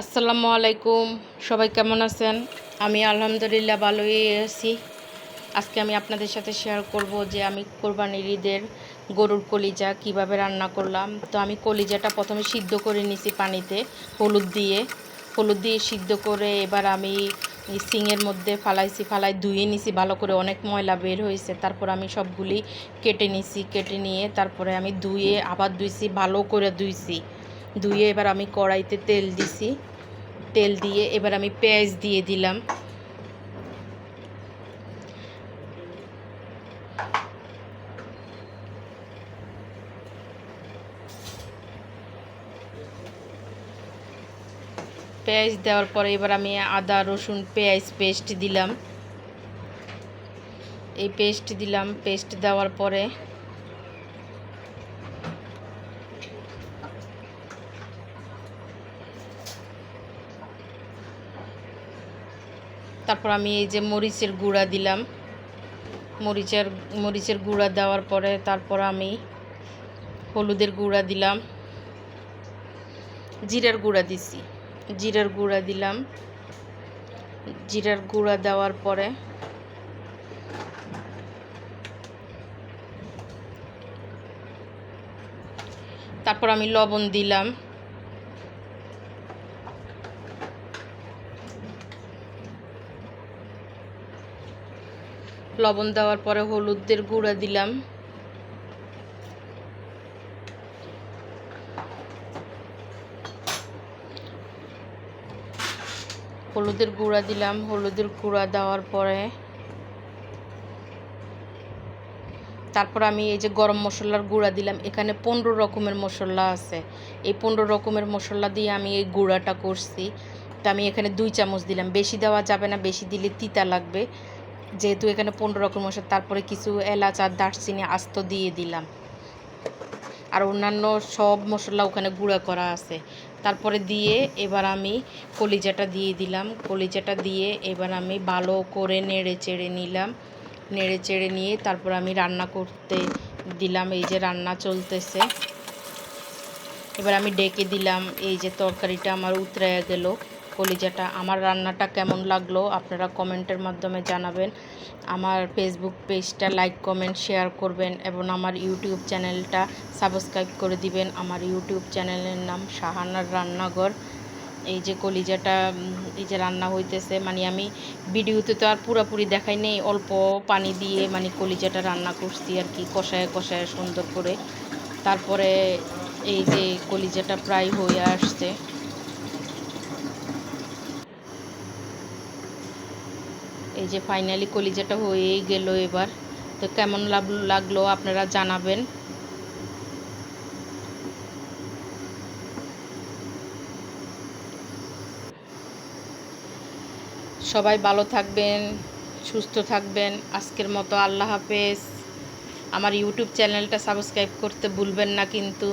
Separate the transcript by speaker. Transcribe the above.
Speaker 1: আসসালামু আলাইকুম। সবাই কেমন আছেন? আমি আলহামদুলিল্লাহ ভালোই আছি। আজকে আমি আপনাদের সাথে শেয়ার করব যে আমি কোরবানির ঈদের গরুর কলিজা কীভাবে রান্না করলাম। তো আমি কলিজাটা প্রথমে সিদ্ধ করে নিছি পানিতে, হলুদ দিয়ে। হলুদ দিয়ে সিদ্ধ করে এবার আমি সিংয়ের মধ্যে ফালাইছি, ফালাই ধুয়ে নিছি, ভালো করে অনেক ময়লা বের হয়েছে। তারপর আমি সবগুলি কেটে নিছি, কেটে নিয়ে তারপরে আমি ধুয়ে আবার ধুইছি, ভালো করে ধুইছি। ধুয়ে এবার আমি কড়াইতে তেল দিছি। তেল দিয়ে এবার আমি পেঁয়াজ দিয়ে দিলাম। পেঁয়াজ দেওয়ার পরে এবার আমি আদা, রসুন, পেঁয়াজ পেস্ট দিলাম। এই পেস্ট দিলাম। পেস্ট দেওয়ার পরে তারপর আমি এই যে মরিচের গুঁড়া দিলাম। মরিচের মরিচের গুঁড়া দেওয়ার পরে তারপর আমি হলুদের গুঁড়া দিলাম। জিরার গুঁড়া দিছি। জিরার গুঁড়া দিলাম। জিরার গুঁড়া দেওয়ার পরে তারপর আমি লবণ দিলাম। লবণ দেওয়ার পরে হলুদের গুঁড়া দিলাম। হলুদের গুঁড়া দিলাম। হলুদের গুঁড়া দেওয়ার পরে তারপর আমি এই যে গরম মশলার গুঁড়া দিলাম। এখানে পনেরো রকমের মশলা আছে। এই পনেরো রকমের মশলা দিয়ে আমি এই গুঁড়াটা করছি। তো আমি এখানে দুই চামচ দিলাম। বেশি দেওয়া যাবে না, বেশি দিলে তিতা লাগবে। যেহেতু এখানে পনেরো রকম মশলা তারপরে কিছু এলাচ আর দারচিনি আস্ত দিয়ে দিলাম। আর অন্যান্য সব মশলা ওখানে গুঁড়া করা আছে। তারপরে দিয়ে এবার আমি কলিজাটা দিয়ে দিলাম। কলিজাটা দিয়ে এবার আমি ভালো করে নেড়ে চেড়ে নিলাম। নেড়ে চেড়ে নিয়ে তারপর আমি রান্না করতে দিলাম। এই যে রান্না চলতেছে। এবার আমি ডেকে দিলাম। এই যে তরকারিটা আমার উতরাইয়া গেল। কলিজাটা আমার রান্নাটা কেমন লাগল আপনারা কমেন্টের মাধ্যমে জানাবেন। আমার ফেসবুক পেজটা লাইক কমেন্ট শেয়ার করবেন এবং আমার ইউটিউব চ্যানেলটা সাবস্ক্রাইব করে দিবেন। আমার ইউটিউব চ্যানেলের নাম শাহানার রান্নাঘর। এই যে কলিজাটা এই যে রান্না হইতেছে মানে আমি ভিডিওতে তো আর পুরোপুরি দেখাই নেই, অল্প পানি দিয়ে মানে কলিজাটা রান্না করছি আর কি, কষায় কষায় সুন্দর করে। তারপরে এই যে কলিজাটা প্রায় হয়ে আসছে। এই যে ফাইনালি কলিজাটা হয়েই গেল এবার। তো কেমন লাগল আপনারা জানাবেন। সবাই ভালো থাকবেন, সুস্থ থাকবেন। আজকের মতো আল্লাহ হাফেজ। আমার ইউটিউব চ্যানেলটা সাবস্ক্রাইব করতে ভুলবেন না কিন্তু।